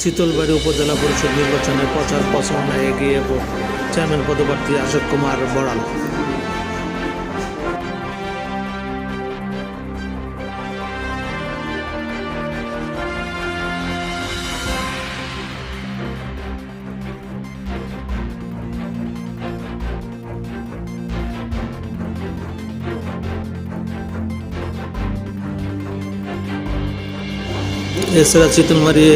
চিতলবাড়ি উপজেলা পরিষদ নির্বাচনে প্রচার প্রচারণায় এগিয়ে চেয়ারম্যান পদপ্রার্থী অশোক কুমার বড়াল এছাড়া চিতলমারি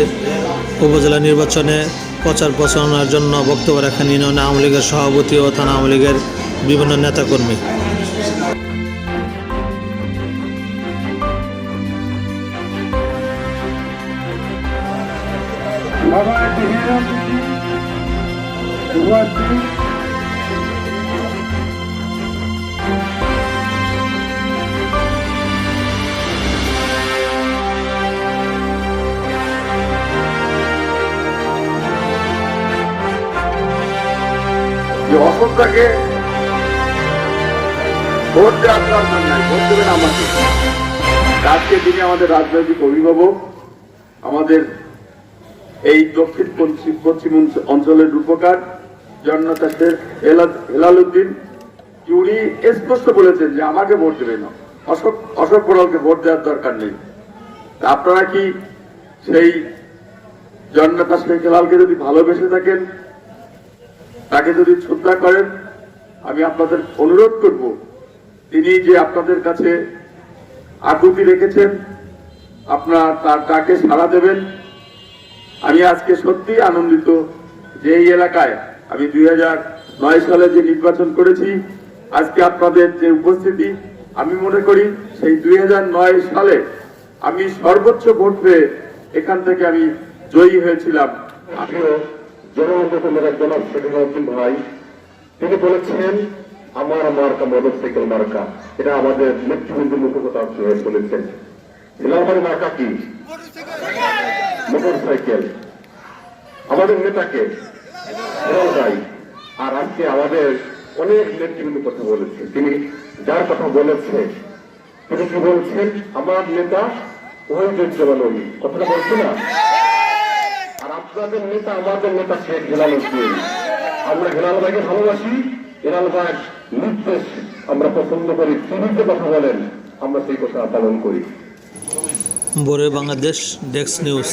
উপজেলা নির্বাচনে প্রচার প্রচারণার জন্য বক্তব্য রাখেন ইউনিয়ন আওয়ামী লীগের সভাপতি ও থানা আওয়ামী লীগের বিভিন্ন নেতাকর্মী। যে অসৎটাকে ভোট দেওয়ার দরকার নাই, ভোট দেবেন আমাকে। আজকে তিনি আমাদের রাজনৈতিক অভিভাবক, আমাদের এই দক্ষিণ পশ্চিম পশ্চিম অঞ্চ- অঞ্চলের রূপকার, জন্নতা হেলাল- উদ্দিন উনি স্পষ্ট বলেছেন যে আমাকে ভোট দেবে না। অশোক অশোক বড়ালকে ভোট দেওয়ার দরকার নেই। আপনারা কি সেই জন্নতা শেখ হেলালকে যদি ভালোবেসে থাকেন তাকে যদি শ্রদ্ধা করেন, আমি আপনাদের অনুরোধ করব, তিনি যে আপনাদের কাছে আকুতি রেখেছেন, আপনার তার তাকে সাড়া দেবেন। আমি আজকে সত্যি আনন্দিত যে এই এলাকায় আমি দুই নয় সালে যে নির্বাচন করেছি, আজকে আপনাদের যে উপস্থিতি, আমি মনে করি সেই দুই নয় সালে আমি সর্বোচ্চ ভোট পেয়ে এখান থেকে আমি জয়ী হয়েছিলাম। প্রিয় জনগত মেরা জনাব সেখানে ভাই, তিনি বলেছেন, আমার মার্কা মোটর সাইকেল মার্কা। এটা আমাদের নেতৃবৃন্দ মুখপাত্র হয়ে বলেছেন। হিলালবাড়ি মার্কা কি? মোটর সাইকেল আমাদের নেতাকে ভাই আর আজকে আমাদের অনেক নেতৃবৃন্দ কথা বলেছে। তিনি যার কথা বলেছে, তিনি কি বলছেন? আমার নেতা ওই জমান কথাটা বলছে না? আপনাদের নেতা, আমাদের নেতা শেখ হেলাল উদ্দিন আমরা হেলাল ভাইকে ভালোবাসি হেলাল ভাই নির্দেশ আমরা পছন্দ করি, তিনি কথা বলেন, আমরা সেই কথা পালন করি। বরে বাংলাদেশ ডেস্ক নিউজ